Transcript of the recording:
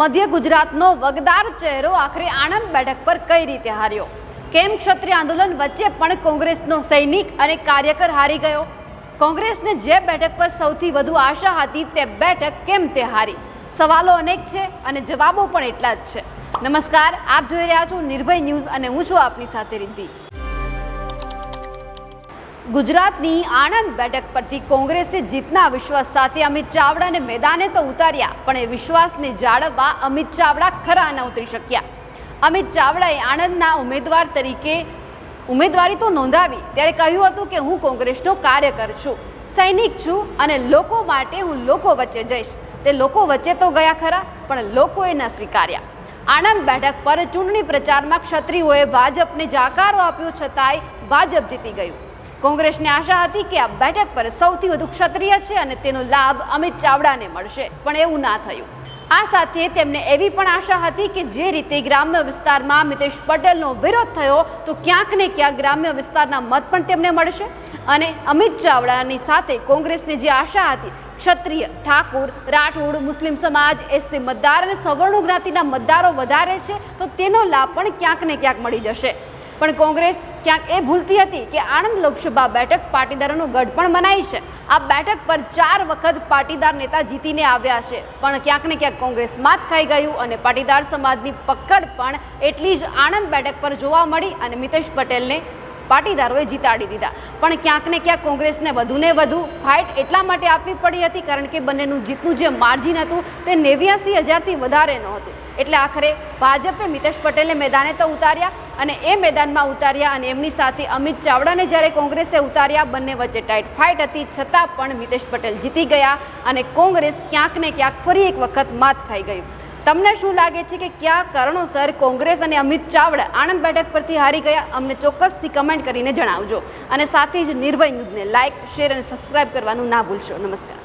મધ્ય ગુજરાતનો વગદાર ચહેરો આખરે આણંદ બેઠક પર કઈ રીતે હાર્યો? કેમ ક્ષત્રિય આંદોલન વચ્ચે પણ કોંગ્રેસનો સૈનિક અને કાર્યકર હારી ગયો? કોંગ્રેસને જે બેઠક પર સૌથી વધુ આશા હતી તે બેઠક કેમ તે હારી? સવાલો અનેક છે અને જવાબો પણ એટલા જ છે. નમસ્કાર, આપ જોઈ રહ્યા છો નિર્ભય ન્યૂઝ અને હું છું આપની સાથે રિદ્ધિ. ગુજરાતની આણંદ બેઠક પરથી કોંગ્રેસે જીતના વિશ્વાસ સાથે અમિત ચાવડાને મેદાને તો ઉતાર્યા, પણ એ વિશ્વાસને જાળવવા અમિત ચાવડા ખરા ન ઉતરી શક્યા. અમિત ચાવડાએ આણંદના ઉમેદવાર તરીકે ઉમેદવારી તો નોંધાવી, ત્યારે કહ્યું હતું કે હું કોંગ્રેસનો કાર્યકર છું, સૈનિક છું અને લોકો માટે હું લોકો વચ્ચે જઈશ. તે લોકો વચ્ચે તો ગયા ખરા, પણ લોકોએ ન સ્વીકાર્યા. આણંદ બેઠક પર ચૂંટણી પ્રચારમાં ક્ષત્રિયોએ ભાજપને જાકારો આપ્યો છતાંય ભાજપ જીતી ગયું. કોંગ્રેસને આશા હતી કે આ બેઠક પર સૌથી વધુ ક્ષત્રિય છે અને તેનો લાભ અમિત ચાવડાને મળશે, પણ એવું ના થયું. આ સાથે તેમને એવી પણ આશા હતી કે જે રીતે ગ્રામ્ય વિસ્તારમાં મિતેશ પટેલનો વિરોધ થયો, તો ક્યાંક ને ક્યાંક ગ્રામ્ય વિસ્તારના મત પણ તેમને મળશે. અને અમિત ચાવડાની સાથે કોંગ્રેસને જે આશા હતી, ક્ષત્રિય, ઠાકુર, રાઠોડ, મુસ્લિમ સમાજ એસસી મતદાર અને સવર્ણ જ્ઞાતિના મતદારો વધારે છે, તો તેનો લાભ પણ ક્યાંક ને ક્યાંક મળી જશે. પણ કોંગ્રેસ ક્યાંક એ ભૂલતી હતી કે આણંદ લોકસભા બેઠક પાટીદારોનું ગઢ પણ મનાઈ છે. આ બેઠક પર ચાર વખત પાટીદાર નેતા જીતીને આવ્યા છે. પણ ક્યાંક ને ક્યાંક કોંગ્રેસ માત ખાઈ ગયું અને પાટીદાર સમાજની પકડ પણ એટલી જ આણંદ બેઠક પર જોવા મળી અને મિતેશ પટેલને પાટીદારોએ જીતાડી દીધા. પણ ક્યાંક ને ક્યાંક કોંગ્રેસને વધુને વધુ ફાઇટ એટલા માટે આપવી પડી હતી, કારણ કે બંનેનું જીતનું જે માર્જિન હતું તે નેવ્યાસી હજારથી વધારે નહોતું. એટલે આખરે ભાજપે મિતેશ પટેલને મેદાને તો ઉતાર્યા અને એ મેદાનમાં ઉતાર્યા અને એમની સાથે અમિત ચાવડાને જ્યારે કોંગ્રેસે ઉતાર્યા, બંને વચ્ચે ટાઈટ ફાઇટ હતી, છતાં પણ મિતેશ પટેલ જીતી ગયા અને કોંગ્રેસ ક્યાંક ને ક્યાંક ફરી એક વખત માત ખાઈ ગયું. તમને શું લાગે છે કે કયા કારણોસર કોંગ્રેસ અને અમિત ચાવડા આણંદ બેઠક પરથી હારી ગયા? અમને ચોક્કસથી કમેન્ટ કરીને જણાવજો. અને સાથે જ નિર્ભય ન્યૂઝને લાઇક શેર અને સબસ્ક્રાઇબ કરવાનું ના ભૂલશો. નમસ્કાર.